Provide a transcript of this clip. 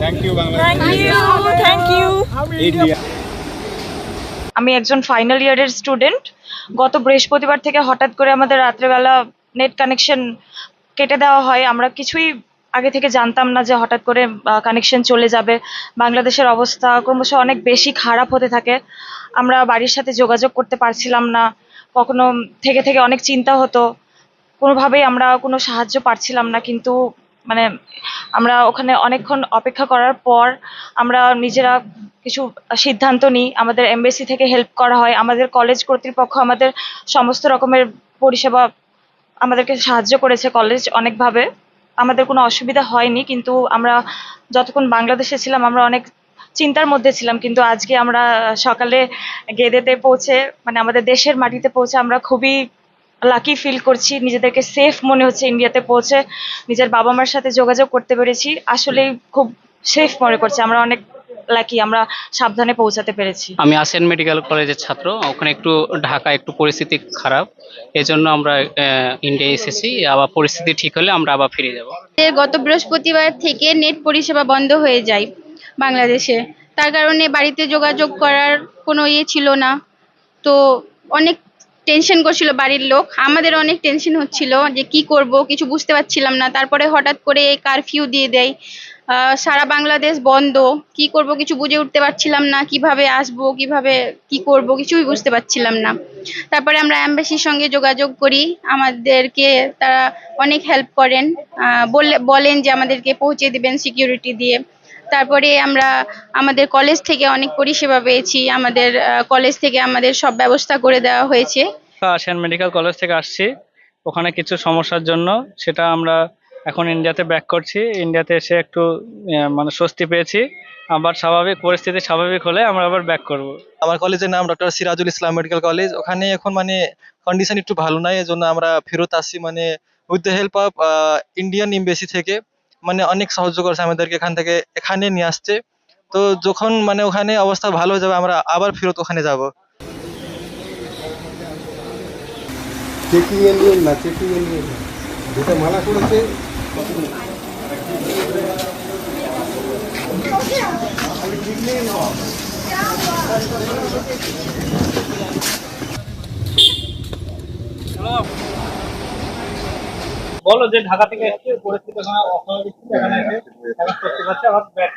Thank you Bangla thank you thank you India আমি একজন final ইয়ারের স্টুডেন্ট গত বৃহস্পতিবার থেকে হঠাৎ করে আমাদের রাত্রেবেলা নেট কানেকশন কেটে দেওয়া হয়। আমরা কিছুই আগে থেকে জানতাম না যে হঠাৎ করে কানেকশন চলে যাবে। বাংলাদেশের অবস্থা ক্রমশ অনেক বেশি খারাপ হতে থাকে। আমরা বাড়ির সাথে যোগাযোগ করতে পারছিলাম না। কখনো থেকে থেকে অনেক চিন্তা হতো। কোনোভাবেই আমরা কোনো সাহায্য পাচ্ছিলাম না। কিন্তু মানে আমরা ওখানে অনেকক্ষণ অপেক্ষা করার পর আমরা নিজেরা কিছু সিদ্ধান্ত নিই, আমাদের এমবেসি থেকে হেল্প করা হয়, আমাদের কলেজ কর্তৃপক্ষ আমাদের সমস্ত রকমের পরিষেবা আমাদেরকে সাহায্য করেছে কলেজ অনেকভাবে। আমাদের কোনো অসুবিধা হয়নি, কিন্তু আমরা যতক্ষণ বাংলাদেশে ছিলাম আমরা অনেক চিন্তার মধ্যে ছিলাম, কিন্তু আজকে আমরা সকালে গেদেতে পৌঁছে মানে আমাদের দেশের মাটিতে পৌঁছে আমরা খুবই লাকি ফিল করছি। নিজেদেরকে সেফ মনে হচ্ছে ইন্ডিয়াতে পৌঁছে। নিজের বাবা মার সাথে যোগাযোগ করতে পেরেছি। আসলেই খুব সেফ মনে করছি। আমরা অনেক লাকি আমরা সাবধানে পৌঁছাতে পেরেছি। আমি আসিয়ান মেডিকেল কলেজের ছাত্র। ওখানে একটু ঢাকা একটু পরিস্থিতি খারাপ। এই জন্য আমরা ইন্ডিয়া এসেছি। আবার পরিস্থিতি ঠিক হলে আমরা আবার ফিরে যাব। গত বৃহস্পতিবার থেকে নেট পরিষেবা বন্ধ হয়ে যায় বাংলাদেশে। তার কারণে বাড়িতে যোগাযোগ করার কোনো ইয়ে ছিল না। তো অনেক টেনশন করছিল বাড়ির লোক। আমাদের অনেক টেনশন হচ্ছিল যে কি করব, কিছু বুঝতে পারছিলাম না। তারপরে হঠাৎ করে এই কারফিউ দিয়ে দেয়। সারা বাংলাদেশ বন্ধ। কি করব, কিছু বুঝে উঠতে পারছিলাম না। কীভাবে আসব, কীভাবে কি করব, কিছুই বুঝতে পারছিলাম না। তারপরে আমরা অ্যাম্বাসির সঙ্গে যোগাযোগ করি। আমাদেরকে তারা অনেক হেল্প করেন। বললে, বলেন যে আমাদেরকে পৌঁছে দিবেন সিকিউরিটি দিয়ে। তারপরে আমরা আমাদের কলেজ থেকে অনেক পরিষেবা পেয়েছি। আমাদের কলেজ থেকে আমাদের সব ব্যবস্থা করে দেওয়া হয়েছে। আসিয়ান মেডিকেল কলেজ থেকে আসছি। ওখানে কিছু সমস্যার জন্য সেটা আমরা এখন ইন্ডিয়াতে ব্যাক করছি। ইন্ডিয়াতে এসে একটু আহ, মানে স্বস্তি পেয়েছি। আবার স্বাভাবিক পরিস্থিতি স্বাভাবিক হলে আমরা আবার ব্যাক করব। আমার কলেজের নাম doctor Sirajul Islam medical college ওখানে এখন মানে কন্ডিশন একটু ভালো নাই এজন্য আমরা ফেরত আসছি। মানে with the help of Indian embassy থেকে। মানে অনেক সাহায্য করছে আমাদেরকে এখান থেকে, এখানে নিয়ে আসছে। তো যখন মানে ওখানে অবস্থা ভালো হয়ে যাবে, আমরা আবার ফেরত ওখানে যাব। করেছে বলো যে ঢাকা থেকে এসেছে পরিস্থিতি ওখানে অস্বাভাবিক, এখানে এসে এখন স্বস্তি পাচ্ছে আবার ব্যাক